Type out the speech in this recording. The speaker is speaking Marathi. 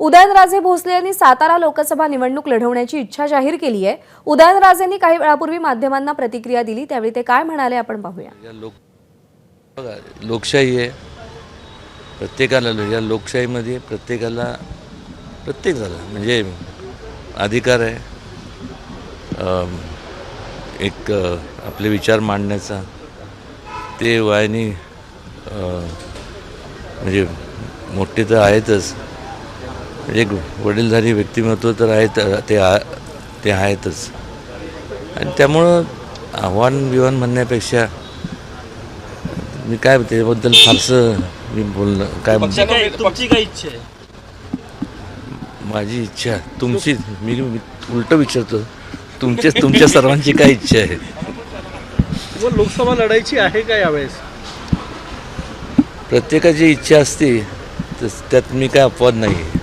उदयनराजे भोसले यांनी सातारा लोकसभा निवडणूक लढवण्याची इच्छा जाहीर केली आहे. उदयनराजेंनी काही वेळापूर्वी माध्यमांना प्रतिक्रिया दिली त्यावेळी ते काय म्हणाले आपण पाहूया. लोक बघा लोकशाही आहे. प्रत्येकाला या लोकशाहीमध्ये प्रत्येकाला प्रत्येक झाला. म्हणजे अधिकार आहे. एक आपले विचार मांडण्याचा. ते वयाने म्हणजे मोठे तर आहेतच. एक वडीलधारी व्यक्तिमत्व तर आहेत ते आ ते आहेतच. आणि त्यामुळं आव्हान बिव्हान म्हणण्यापेक्षा मी काय त्याबद्दल फारसं मी बोलणं काय तुमची काय तुमची काय इच्छा आहे? माझी इच्छा तुमची मी उलटं विचारतो. तुमच्या तुमच्या सर्वांची काय इच्छा आहे? व लोकसभा लढायची आहे का यावेळेस? प्रत्येकाची इच्छा असते तर त्यात मी काय अपवाद नाही आहे